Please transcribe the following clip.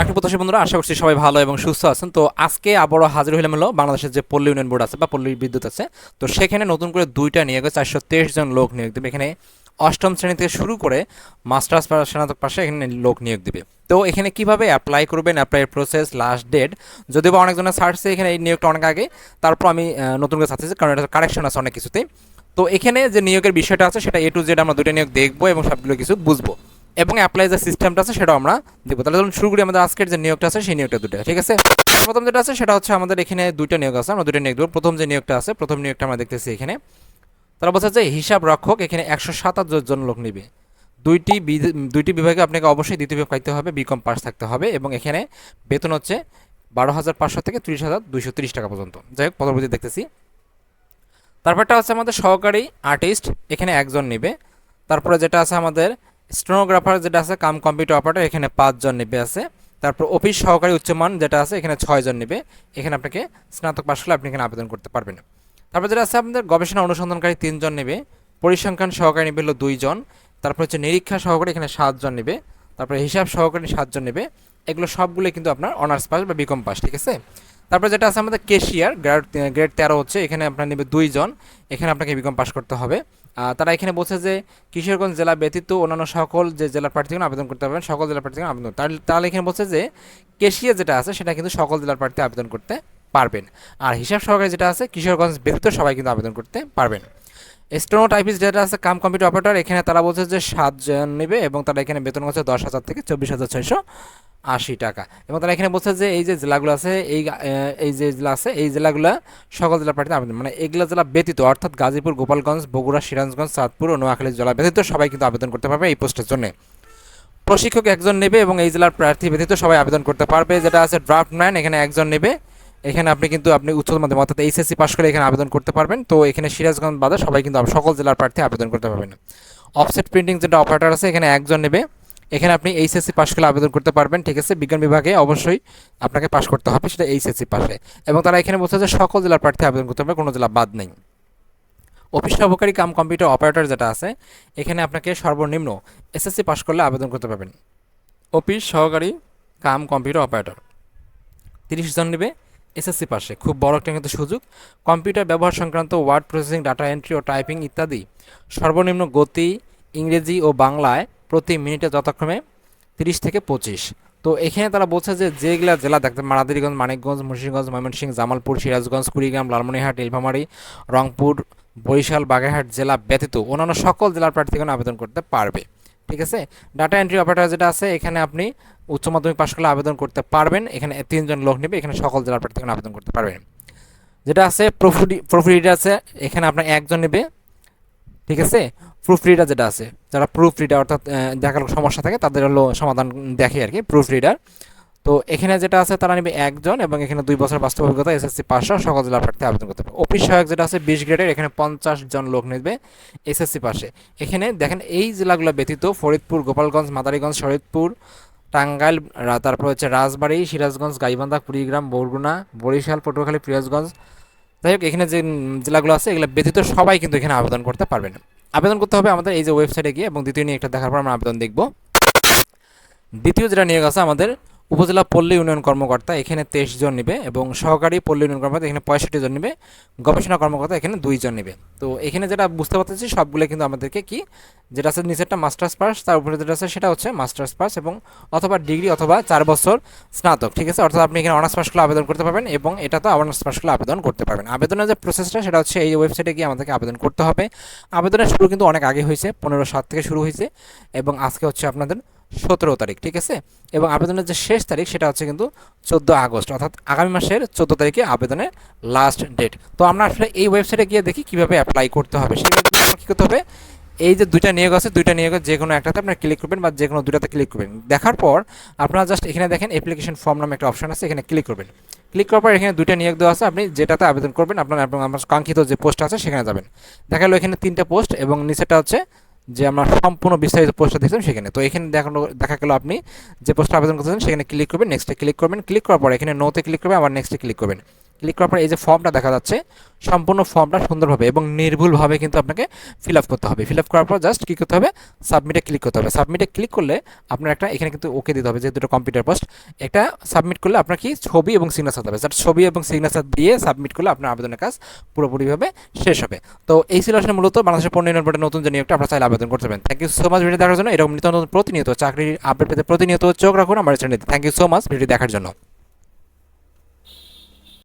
চাকরি প্রত্যাশী বন্ধুরা, আশা করছি সবাই ভালো এবং সুস্থ আছেন। তো আজকে আবারও হাজির হইলাম হলো বাংলাদেশের যে পল্লী ইউনিয়ন বোর্ড আছে বা পল্লী বিদ্যুৎ আছে। তো সেখানে নতুন করে দুইটা নিয়োগ চারশো তেইশ জন লোক নিয়োগ দেবে। এখানে অষ্টম শ্রেণি থেকে শুরু করে মাস্টার্স বা স্নাতক পাশে এখানে লোক নিয়োগ দিবে। তো এখানে কীভাবে অ্যাপ্লাই করবেন অ্যাপ্লাই প্রসেস লাস্ট ডেট যদিও বা অনেকজনের সার্চে এখানে এই নিয়োগটা অনেক আগে, তারপর আমি নতুন করে সাথে কারণ এটা কারেকশন আছে অনেক কিছুতেই। তো এখানে যে নিয়োগের বিষয়টা আছে, সেটা এ টু জেড আমরা দুইটা নিয়োগ দেখব এবং সবগুলো কিছু বুঝব। এবং অ্যাপ্লাই যে সিস্টেমটা আছে সেটাও আমরা দেখব তাহলে ধরুন শুরু করি আমাদের আজকের যে নিয়োগটা আছে, সেই নিয়োগটা দুটো ঠিক আছে? প্রথম যেটা আছে সেটা হচ্ছে আমাদের এখানে দুইটা নিয়োগ আছে, আমরা দুটো নিয়োগ দেবো। প্রথম যে নিয়োগটা আছে, প্রথম নিয়োগটা আমরা দেখতেছি এখানে। তারা বলছে যে হিসাব রক্ষক এখানে একশো সাতাশ জন লোক নিবে। দুইটি দুইটি বিভাগে আপনাকে অবশ্যই দ্বিতীয় বিভাগ পাইতে হবে বিকম পাস থাকতে হবে এবং এখানে বেতন হচ্ছে বারো হাজার পাঁচশো থেকে ত্রিশ হাজার দুইশো তিরিশ টাকা পর্যন্ত। যাই হোক, পরবর্তী দেখতেছি। তারপরটা হচ্ছে আমাদের সহকারী আর্টিস্ট এখানে একজন নেবে। তারপরে যেটা আছে আমাদের স্টেনোগ্রাফার যেটা আছে, কাম কম্পিউটার অপারেটর, এখানে পাঁচজন নেবে আছে। তারপর অফিস সহকারী উচ্চমান যেটা আছে, এখানে ছয়জন নেবে। এখানে আপনাকে স্নাতক পাশ করলে আপনি এখানে আবেদন করতে পারবেন। তারপর যেটা আছে, আপনাদের গবেষণা অনুসন্ধানকারী তিনজন নেবে। পরিসংখ্যান সহকারী নেবে হলো দুইজন। তারপর হচ্ছে নিরীক্ষা সহকারী, এখানে সাতজন নেবে। তারপরে হিসাব সহকারী সাতজন নেবে। এগুলো সবগুলো কিন্তু আপনার অনার্স পাস বা বিকম পাস, ঠিক আছে? তারপর যেটা আছে, আমাদের কেশিয়ার গ্রেড গ্রেড তেরো হচ্ছে, এখানে আপনার নেবে দুইজন। এখানে আপনাকে বিকম পাস করতে হবে। তারা এখানে বলছে যে কিশোরগঞ্জ জেলা ব্যতীত অন্যান্য সকল যে জেলার প্রার্থীগণ আবেদন করতে পারবেন, সকল জেলার প্রার্থীগণ আবেদন তাহলে এখানে বলছে যে কেশিয়া যেটা আছে, সেটা কিন্তু সকল জেলার প্রার্থী আবেদন করতে পারবেন। আর হিসাব সহকারে যেটা আছে, কিশোরগঞ্জ ব্যতীত সবাই কিন্তু আবেদন করতে পারবেন। স্টোনো টাইপিস যেটা আছে, কাম কম্পিউটার অপারেটর, এখানে তারা বলছে যে সাতজন নেবে এবং তারা এখানে বেতন হচ্ছে দশ হাজার থেকে চব্বিশ হাজার ছয়শো আশি টাকা। এবং তারা এখানে বলছে যে এই যে জেলাগুলো আছে, এই এই যে জেলা আছে, এই জেলাগুলো সকল জেলা প্রার্থী আবেদন। মানে এগুলো জেলা ব্যতীত, অর্থাৎ গাজীপুর, গোপালগঞ্জ, বগুড়া, সিরাজগঞ্জ, চাঁদপুর ও নোয়াখালী জেলা ব্যতীত সবাই কিন্তু আবেদন করতে পারবে এই পোস্টের জন্য। প্রশিক্ষক একজন নেবে এবং এই জেলার প্রার্থী ব্যতীত সবাই আবেদন করতে পারবে। যেটা আছে ড্রাফটম্যান, এখানে একজন নেবে। এখানে আপনি কিন্তু আপনি উচ্চ মাধ্যমিক অর্থাৎ এইচএসসি পাশ করে এখানে আবেদন করতে পারবেন। তো এখানে সিরাজগঞ্জ বাদে সবাই কিন্তু সকল জেলার প্রার্থী আবেদন করতে পারবেন। অফসেট প্রিন্টিং যেটা অপারেটর আছে, এখানে একজন নেবে। এখানে আপনি এইচএসসি পাশ করলে আবেদন করতে পারবেন, ঠিক আছে? বিজ্ঞান বিভাগে অবশ্যই আপনাকে পাশ করতে হবে সেটা এইচএসসি পাশে। এবং তারা এখানে বলছে যে সকল জেলার প্রার্থী আবেদন করতে পারবে কোনো জেলা বাদ নেই। অফিস সহকারী কাম কম্পিউটার অপারেটর যেটা আছে, এখানে আপনাকে সর্বনিম্ন এসএসসি পাশ করলে আবেদন করতে পারবেন। অফিস সহকারী কাম কম্পিউটার অপারেটর তিরিশ জন নেবে। এসএসসি পাশে। খুব বড় একটা কিন্তু সুযোগ। কম্পিউটার ব্যবহার সংক্রান্ত ওয়ার্ড প্রসেসিং, ডাটা এন্ট্রি ও টাইপিং ইত্যাদি। সর্বনিম্ন গতি ইংরেজি ও বাংলায় প্রতি মিনিটে যথাক্রমে তিরিশ থেকে পঁচিশ। তো এখানে তারা বলছে যে যেগুলা জেলা, দেখতে মারাদিরিগঞ্জ মানিকগঞ্জ, মুন্সিগঞ্জ, ময়মনসিংহ, জামালপুর, সিরাজগঞ্জ, কুড়িগ্রাম, লালমনিরহাট, নীলফামারী, রংপুর, বরিশাল, বাগেরহাট জেলা ব্যতীত অন্যান্য সকল জেলার প্রার্থীগণ আবেদন করতে পারবে। ঠিক আছে? ডাটা এন্ট্রি অপারেটর যেটা আছে, এখানে আপনি উচ্চ মাধ্যমিক পাশ করলে আবেদন করতে পারবেন। এখানে তিনজন লোক নেবে, এখানে সকল জেলার প্রার্থী আবেদন করতে পারবেন। যেটা আছে প্রফুডি প্রুফ রিড আছে, এখানে আপনার একজন নেবে। ঠিক আছে? প্রুফ রিডার যেটা আছে, যারা প্রুফ রিডার অর্থাৎ দেখার সমস্যা থাকে, তাদের হলো সমাধান দেখে আর কি প্রুফ রিডার তো এখানে যেটা আছে তারা নেবে একজন এবং এখানে দুই বছর বাস্তব অভিজ্ঞতা, এসএসসি পাশে সকল জেলার প্রার্থী আবেদন করতে পারবে অফিস সহায়ক যেটা আছে, বিশ গ্রেডের, এখানে পঞ্চাশ জন লোক নেবে এসএসসি পাশে। এখানে দেখেন এই জেলাগুলো ব্যতীত ফরিদপুর, গোপালগঞ্জ, মাদারীগঞ্জ শরীদপুর টাঙ্গাইল তারপর হচ্ছে রাজবাড়ি, সিরাজগঞ্জ, গাইবান্ধা, কুড়িগ্রাম, বরগুনা, বরিশাল, পটুয়াখালী, পিরাজগঞ্জ। যাই হোক, এখানে যে জেলাগুলো আছে, এগুলো ব্যতীত সবাই কিন্তু এখানে আবেদন করতে পারবেন। আবেদন করতে হবে আমাদের এই যে ওয়েবসাইটে গিয়ে এবং দ্বিতীয় নিয়োগটা দেখার পর আমরা আবেদন দেখব। দ্বিতীয় যেটা নিয়োগ আছে আমাদের উপজেলা পল্লী উন্নয়ন কর্মকর্তা এখানে তেইশ জন নেবে এবং সহকারী পল্লী উন্নয়ন কর্মকর্তা এখানে পঁয়ষট্টি জন নেবে। গবেষণা কর্মকর্তা এখানে দুইজন নেবে। তো এখানে যেটা বুঝতে পারতেছি, সবগুলো কিন্তু আমাদেরকে কি, যেটা আছে নিচেরটা মাস্টার্স পাস, তার উপরে যেটা আছে সেটা হচ্ছে মাস্টার্স পাস এবং অথবা ডিগ্রি অথবা চার বছর স্নাতক, ঠিক আছে? অর্থাৎ আপনি এখানে অনার্স পাস করলে আবেদন করতে পারবেন এবং এটা তো অনার্স পাস করলে আবেদন করতে পারবেন। আবেদনের যে প্রসেসটা সেটা হচ্ছে এই ওয়েবসাইটে গিয়ে আমাদেরকে আবেদন করতে হবে। আবেদনের শুরু কিন্তু অনেক আগে হয়েছে, পনেরো সাত থেকে শুরু হয়েছে এবং আজকে হচ্ছে আপনাদের সতেরো তারিখ, ঠিক আছে? এবং আবেদনের যে শেষ তারিখ সেটা হচ্ছে কিন্তু চোদ্দ আগস্ট, অর্থাৎ আগামী মাসের চোদ্দ তারিখে আবেদনের লাস্ট ডেট তো আমরা আসলে এই ওয়েবসাইটে গিয়ে দেখি কীভাবে অ্যাপ্লাই করতে হবে। সেটা কী করতে হবে? এই যে দুইটা নিয়োগ আছে, দুইটা নিয়োগের যে কোনো একটাতে আপনার ক্লিক করবেন বা যে কোনো দুটাতে ক্লিক করবেন। দেখার পর আপনারা জাস্ট এখানে দেখেন অ্যাপ্লিকেশন ফর্ম নামে একটা অপশন আছে, এখানে ক্লিক করবেন। ক্লিক করার পর এখানে দুইটা নিয়োগ দেওয়া আছে, আপনি যেটাতে আবেদন করবেন, আপনার আমার কাঙ্ক্ষিত যে পোস্ট আছে সেখানে যাবেন। দেখা গেলো এখানে তিনটা পোস্ট এবং নিচেটা হচ্ছে যে আমরা সম্পূর্ণ বিস্তারিত পোস্টটা দেখছিলাম সেখানে। তো এখানে দেখানো, দেখা গেলো আপনি যে পোস্টটা আবেদন করতেছেন সেখানে ক্লিক করবেন নেক্সটে ক্লিক করবেন। ক্লিক করার পর এখানে নোতে ক্লিক করবেন, আবার নেক্সটে ক্লিক করবেন। ক্লিক করার পর এই যে ফর্মটা দেখা যাচ্ছে, সম্পূর্ণ ফর্মটা সুন্দরভাবে এবং নির্ভুলভাবে কিন্তু আপনাকে ফিল আপ করতে হবে। ফিল আপ করার পর জাস্ট কী করতে হবে? সাবমিটে ক্লিক করতে হবে। সাবমিটে ক্লিক করলে আপনার একটা এখানে কিন্তু ওকে দিতে হবে, যেহেতু এটা কম্পিউটার পোস্ট এটা সাবমিট করলে আপনার কি ছবি এবং সিগনেচার হবে জাস্ট ছবি এবং সিগনেচার দিয়ে সাবমিট করলে আপনার আবেদনের কাজ পুরোপুরিভাবে শেষ হবে। তো এই ছিল আসলে মূলত বাংলাদেশের পণ্য বোর্ডের নতুন যে নিয়োগটা, আপনারা চাইলে আবেদন করতে পারেন। Thank you so much video দেখার জন্য। এরকম নিত্য নতুন প্রতিনিয়ত চাকরির আপডেট পেতে প্রতিনিয়ত চোখ রাখুন আমার চ্যানেলে thank you so much video দেখার জন্য।